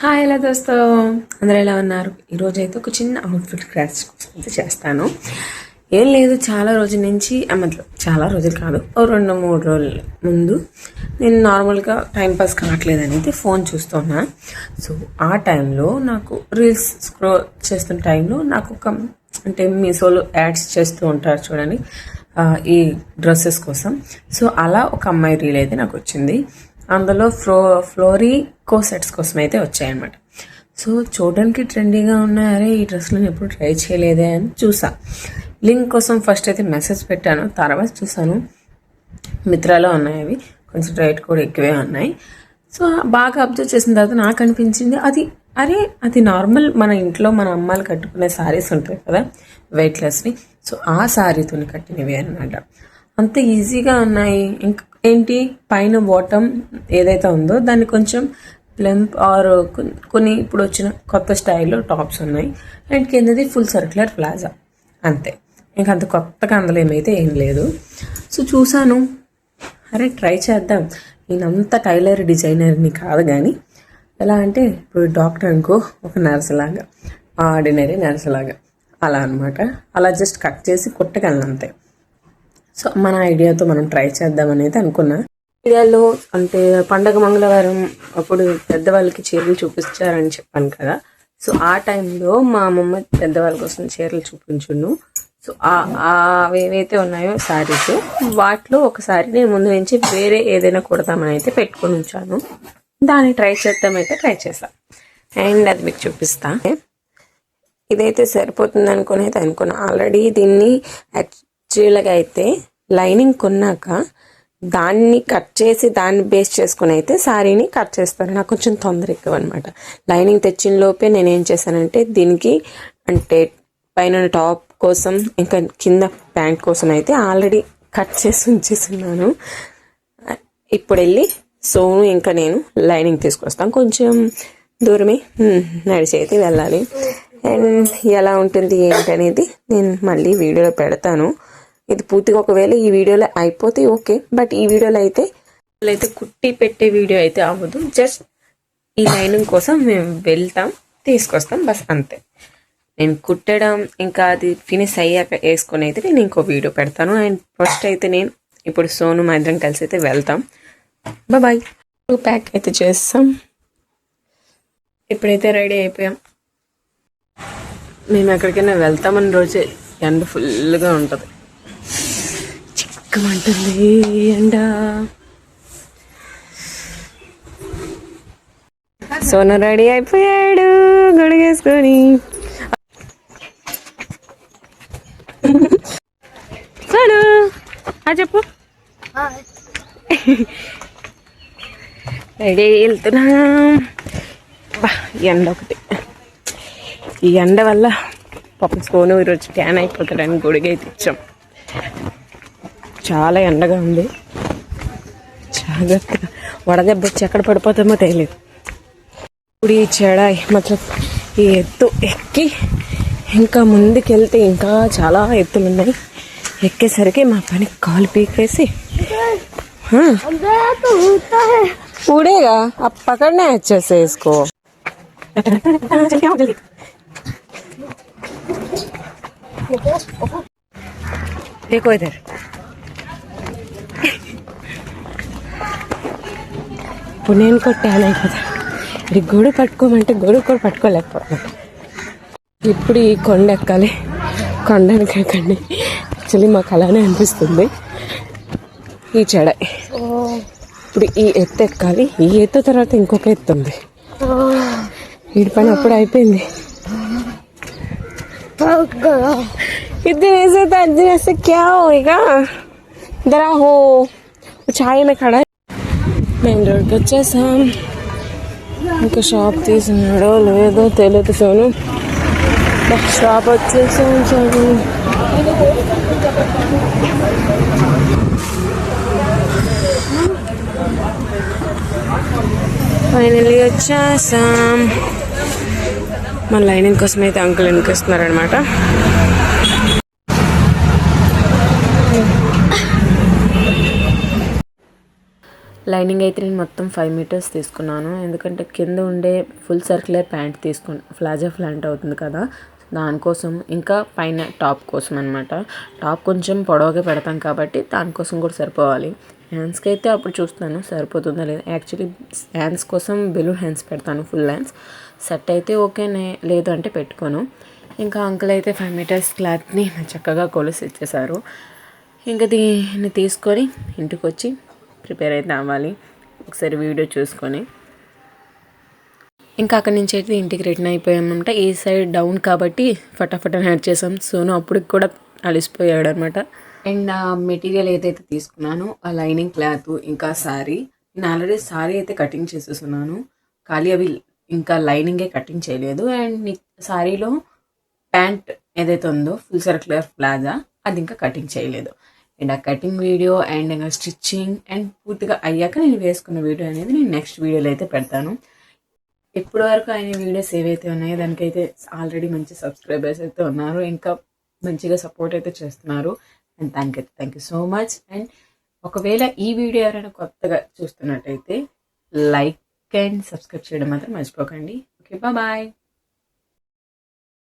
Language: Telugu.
హాయ్ ఎలా దోస్తో. అందరూ ఎలా ఉన్నారు? ఈరోజు అయితే ఒక చిన్న అవుట్ఫిట్ క్రాష్ అయితే చేస్తాను. ఏం లేదు చాలా రోజుల నుంచి ఆ, చాలా రోజులు కాదు ఓ రెండు మూడు రోజుల ముందు నేను నార్మల్గా టైంపాస్ కావట్లేదు అనేది ఫోన్ చూస్తున్నా. సో ఆ టైంలో నాకు రీల్స్ స్క్రోల్ చేస్తున్న టైంలో నాకు ఒక అంటే మీషోలో యాడ్స్ చేస్తూ ఉంటారు చూడండి ఈ డ్రెస్సెస్ కోసం. సో అలా ఒక అమ్మాయి రీల్ అయితే నాకు వచ్చింది. అందులో ఫ్లో ఫ్లోరీ కో సెట్స్ కోసం అయితే వచ్చాయన్నమాట. సో చూడడానికి ట్రెండీగా ఉన్నాయి అరే ఈ డ్రెస్లు నేను ఎప్పుడు ట్రై చేయలేదే అని చూసా. లింక్ కోసం ఫస్ట్ అయితే మెసేజ్ పెట్టాను తర్వాత చూసాను. మిత్రాలో ఉన్నాయి అవి కొంచెం రేట్ కూడా ఎక్కువే ఉన్నాయి. సో బాగా అబ్జర్వ్ చేసిన తర్వాత నాకు అనిపించింది అది అరే అది నార్మల్ మన ఇంట్లో మన అమ్మాయిలు కట్టుకునే శారీస్ ఉంటాయి కదా వెయిట్లెస్వి సో ఆ శారీతో కట్టినవి అనమాట అంత ఈజీగా ఉన్నాయి ఇంకా ఏంటి? పైన బాటమ్ ఏదైతే ఉందో దాన్ని కొంచెం ప్లెంప్ ఆర్ కొన్ని ఇప్పుడు వచ్చిన కొత్త స్టైల్లో టాప్స్ ఉన్నాయి. అండ్ కిందది ఫుల్ సర్క్యులర్ ప్లాజా అంతే. ఇంకా అంత కొత్తగా అందులో ఏమైతే ఏం లేదు. సో చూసాను అరే ట్రై చేద్దాం. నేను అంత టైలర్ డిజైనర్ని కాదు కానీ ఎలా అంటే ఇప్పుడు డాక్టర్ అనుకో ఒక నర్స్ లాగా ఆర్డినరీ నర్స్ లాగా అలా అనమాట అలా జస్ట్ కట్ చేసి కుట్టగలను అంతే. సో మన ఐడియాతో మనం ట్రై చేద్దాం అనేది అనుకున్నా. ఐడియాలో అంటే పండగ మంగళవారం అప్పుడు పెద్దవాళ్ళకి చీరలు చూపించారని చెప్పాను కదా. సో ఆ టైంలో మా అమ్మమ్మ పెద్దవాళ్ళ కోసం చీరలు చూపించును సో అవి ఏవైతే ఉన్నాయో శారీస్ వాటిలో ఒకసారి నేను ముందు నుంచి వేరే ఏదైనా కుడతామని అయితే పెట్టుకొని ఉంచాను. దాన్ని ట్రై చేద్దామైతే ట్రై చేస్తాను అండ్ అది మీకు చూపిస్తా. ఇదైతే సరిపోతుంది అనుకుని అయితే అనుకున్నా. ఆల్రెడీ దీన్ని యాక్చువల్గా అయితే లైనింగ్ కొన్నాక దాన్ని కట్ చేసి దాన్ని బేస్ చేసుకుని అయితే శారీని కట్ చేస్తాను నాకు కొంచెం తొందర ఎక్కువ అనమాట లైనింగ్ తెచ్చిన లోపే నేను ఏం చేశానంటే దీనికి అంటే పైన టాప్ కోసం ఇంకా కింద ప్యాంట్ కోసం అయితే ఆల్రెడీ కట్ చేసి ఉంచేసున్నాను ఇప్పుడు వెళ్ళి సోను ఇంకా నేను లైనింగ్ తీసుకొస్తాను కొంచెం దూరమే నడిచేది అయితే వెళ్ళాలి. అండ్ ఎలా ఉంటుంది ఏంటనేది నేను మళ్ళీ వీడియోలో పెడతాను. ఇది పూర్తిగా ఒకవేళ ఈ వీడియోలో అయిపోతే ఓకే. బట్ ఈ వీడియోలో అయితే అయితే కుట్టి పెట్టే వీడియో అయితే అవ్వదు. జస్ట్ ఈ లైనింగ్ కోసం మేము వెళ్తాం తీసుకొస్తాం బస్ అంతే. నేను కుట్టడం ఇంకా అది ఫినిష్ అయ్యాక వేసుకొని అయితే నేను ఇంకో వీడియో పెడతాను. అండ్ ఫస్ట్ అయితే నేను ఇప్పుడు సోను మా ఇద్దరం కలిసి అయితే వెళ్తాం. బాయ్ ప్యాక్ అయితే చేస్తాం. ఇప్పుడైతే రెడీ అయిపోయాం. మేము ఎక్కడికైనా వెళ్తామని రోజే ఎండ ఫుల్గా ఉంటుంది. చిక్కమంటుంది ఎండ. సోను రెడీ అయిపోయాడు గుడిగేసుకొని. సోను ఆ చెప్పు. రెడీ వెళ్తున్నా. బా ఎండ ఒకటి. ఈ ఎండ వల్ల పాపం సోను ఈరోజు ట్యాన్ అయిపోతాడని గొడుగైతే ఇచ్చాం చాలా ఎండగా ఉంది జాగ్రత్తగా వడదెబ్బ వచ్చి ఎక్కడ పడిపోతామో తెలియదు ఇప్పుడు ఈ చెడాయి మతలబ్ ఈ ఎత్తు ఎక్కి ఇంకా ముందుకెళ్తే ఇంకా చాలా ఎత్తులు ఉన్నాయి ఎక్కేసరికి మా పని కాలు పీకేసి हाँ उड़ेगा अब पकड़ना है अच्छे से इसको देखो इधर ఇప్పుడు నేను కొట్టాను కదా ఇది గొడుగు పట్టుకోమంటే గొడుగు కూడా పట్టుకోలేకపోతున్నాను ఇప్పుడు ఈ కొండ ఎక్కాలి కొండని ఎక్కండి యాక్చువల్లీ మాకు అలానే అనిపిస్తుంది ఈ చెడ ఇప్పుడు ఈ ఎత్తు ఎక్కాలి ఈ ఎత్తు తర్వాత ఇంకొక ఎత్తు ఉంది వీడి పని అప్పుడు అయిపోయింది इतने से तो अजने से क्या होएगा इधर हो ఛాయ్ में खड़ा है మెయిన్ రోడ్కి వచ్చేసాం. ఇంకా షాప్ తీసినాడో లేదో తెలియదు సోను. షాప్ వచ్చేసాం సోను. ఫైనల్లీ వచ్చేసాం. మన లైనింగ్ కోసం అయితే అంకుల్ వెనకిస్తున్నారనమాట లైనింగ్ అయితే నేను మొత్తం ఫైవ్ మీటర్స్ తీసుకున్నాను. ఎందుకంటే కింద ఉండే ఫుల్ సర్క్యులర్ ప్యాంట్ తీసుకుని ప్లాజో ప్యాంట్ అవుతుంది కదా. దానికోసం ఇంకా పైన టాప్ కోసం అనమాట టాప్ కొంచెం పొడవుగా పెడతాం కాబట్టి దానికోసం కూడా సరిపోవాలి. హ్యాండ్స్కి అయితే అప్పుడు చూస్తాను సరిపోతుందా లేదా. యాక్చువల్లీ హ్యాండ్స్ కోసం బెలూన్ హ్యాండ్స్ పెడతాను ఫుల్ హ్యాండ్స్. సెట్ అయితే ఓకేనే లేదు అంటే పెట్టుకోను. ఇంకా అంకుల్ అయితే ఫైవ్ మీటర్స్ క్లాత్ని చక్కగా కొలిసి ఇచ్చేశారు ఇంకా దీన్ని తీసుకొని ఇంటికి వచ్చి ప్రిపేర్ అయితే అవ్వాలి. ఒకసారి వీడియో చూసుకొని. ఇంకా అక్కడి నుంచి అయితే ఇంటికి రిటర్న్ అయిపోయామంటే. ఈ సైడ్ డౌన్ కాబట్టి ఫటాఫట్ అని యాడ్ చేసాం. సోను అప్పటికి కూడా అలిసిపోయాడు అనమాట అండ్ ఆ మెటీరియల్ ఏదైతే తీసుకున్నానో ఆ లైనింగ్ క్లాత్ ఇంకా శారీ నేను ఆల్రెడీ శారీ అయితే కటింగ్ చేసేసున్నాను. ఖాళీ అవి ఇంకా లైనింగే కటింగ్ చేయలేదు. అండ్ సారీలో ప్యాంట్ ఏదైతే ఉందో ఫుల్ సర్క్యులర్ ప్లాజా అది ఇంకా కటింగ్ చేయలేదు. అండ్ ఆ కటింగ్ వీడియో అండ్ ఇంకా స్టిచ్చింగ్ అండ్ పూర్తిగా అయ్యాక నేను వేసుకున్న వీడియో అనేది నేను నెక్స్ట్ వీడియోలో అయితే పెడతాను. ఇప్పటి వరకు ఆయన వీడియోస్ ఏవైతే ఉన్నాయో దానికైతే ఆల్రెడీ మంచి సబ్స్క్రైబర్స్ అయితే ఉన్నారు. ఇంకా మంచిగా సపోర్ట్ అయితే చేస్తున్నారు. And thank you thank you so much and ఒకవేళ ఈ వీడియో ఎవరైనా కొత్తగా చూస్తున్నట్టయితే లైక్ అండ్ సబ్స్క్రైబ్ చేయడం మాత్రం మర్చిపోకండి. Okay bye